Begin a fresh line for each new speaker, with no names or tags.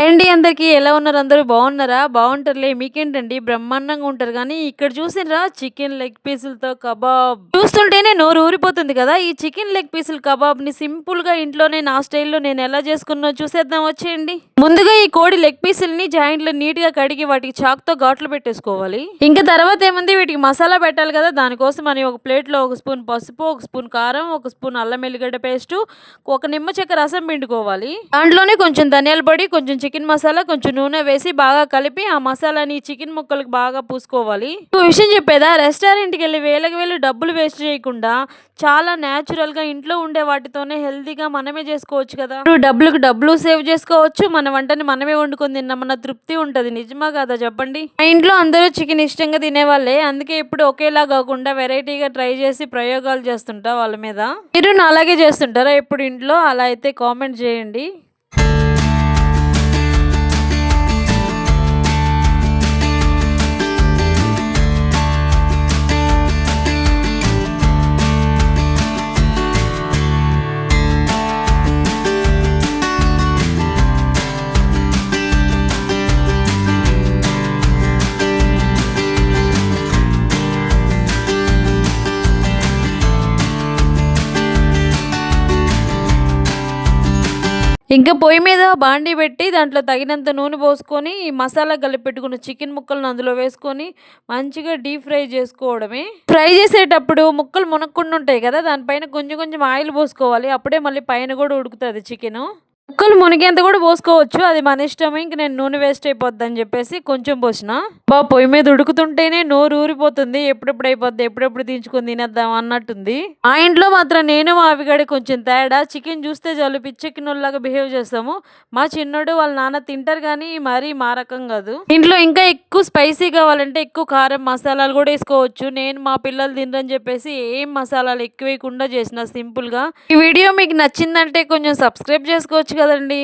అండి అందరికీ? ఎలా ఉన్నారు అందరూ? బాగున్నారా? బాగుంటారులే. మీకేంటండి? బ్రహ్మాండంగా ఉంటారు కానీ ఇక్కడ చూసినరా చికెన్ లెగ్ పీసులతో కబాబ్. చూస్తుంటేనే నోరు ఊరిపోతుంది కదా? ఈ చికెన్ లెగ్ పీసులు కబాబ్ని సింపుల్గా ఇంట్లోనే నా స్టైల్లో నేను ఎలా చేసుకున్నా చూసేద్దాం. వచ్చేయండి. ముందుగా ఈ కోడి లెగ్ పీసుల్ని జాయింట్లు నీట్గా కడిగి వాటికి చాక్తో ఘాట్లు పెట్టేసుకోవాలి. ఇంకా తర్వాత ఏముంది? వీటికి మసాలా పెట్టాలి కదా? దానికోసం అని ఒక ప్లేట్లో ఒక స్పూన్ పసుపు ఒక స్పూన్ కారం ఒక స్పూన్ అల్లం ఎల్లిగడ్డ పేస్ట్ ఒక నిమ్మ చెక్క రసం పిండుకోవాలి. దాంట్లోనే కొంచెం ధనియాల పొడి కొంచెం చికెన్ మసాలా కొంచెం నూనె వేసి బాగా కలిపి ఆ మసాలాని చికెన్ ముక్కలకు బాగా పూసుకోవాలి. ఇంకో విషయం చెప్పేదా? రెస్టారెంట్కి వెళ్ళి వేలకు వేలు డబ్బులు వేస్ట్ చేయకుండా చాలా న్యాచురల్గా ఇంట్లో ఉండే వాటితోనే హెల్తీగా మనమే చేసుకోవచ్చు కదా. ఇప్పుడు డబ్బులకు డబ్బులు సేవ్ చేసుకోవచ్చు మన వంటని మనమే వండుకొని తిన్నామన్న తృప్తి ఉంటుంది. నిజమా కదా చెప్పండి? మా ఇంట్లో అందరూ చికెన్ ఇష్టంగా తినేవాళ్ళే. అందుకే ఇప్పుడు ఒకేలా కాకుండా వెరైటీగా ట్రై చేసి ప్రయోగాలు చేస్తుంటా వాళ్ళ మీద. మీరు అలాగే చేస్తుంటారా? ఇప్పుడు ఇంట్లో అలా అయితే కామెంట్ చేయండి. ఇంకా పొయ్యి మీద బాండీ పెట్టి దాంట్లో తగినంత నూనె పోసుకొని ఈ మసాలా కలిపి పెట్టుకున్న చికెన్ ముక్కలను అందులో వేసుకొని మంచిగా డీప్ ఫ్రై చేసుకోవడమే. ఫ్రై చేసేటప్పుడు ముక్కలు మునక్కుండా ఉంటాయి కదా దానిపైన కొంచెం కొంచెం ఆయిల్ పోసుకోవాలి. అప్పుడే మళ్ళీ పైన కూడా ఉడుకుతుంది చికెన్. ముక్కలు మునిగేంత కూడా పోసుకోవచ్చు. అది మన ఇష్టం ఇంక నేను నూనె వేస్ట్ అయిపోద్ది అని చెప్పేసి కొంచెం పోసిన. బా పొయ్యి మీద ఉడుకుతుంటేనే నోరు ఊరిపోతుంది. ఎప్పుడెప్పుడు అయిపోద్ది? ఎప్పుడెప్పుడు దించుకొని తినేద్దాం అన్నట్టుంది. ఆ ఇంట్లో మాత్రం నేను మా అవిగాడి కొంచెం తేడా. చికెన్ చూస్తే చాలు పిచ్చెక్కినోళ్ళలాగా బిహేవ్ చేస్తాము. మా చిన్నోడు వాళ్ళ నాన్న తింటారు కానీ మరీ మా రకం కాదు. ఇంట్లో ఇంకా ఎక్కువ స్పైసీ కావాలంటే ఎక్కువ కారం మసాలాలు కూడా వేసుకోవచ్చు. నేను మా పిల్లలు తినరని చెప్పేసి ఏం మసాలాలు ఎక్కువ వేయకుండా చేసిన సింపుల్గా ఈ వీడియో మీకు నచ్చిందంటే కొంచెం సబ్స్క్రైబ్ చేసుకోవచ్చు కదండి.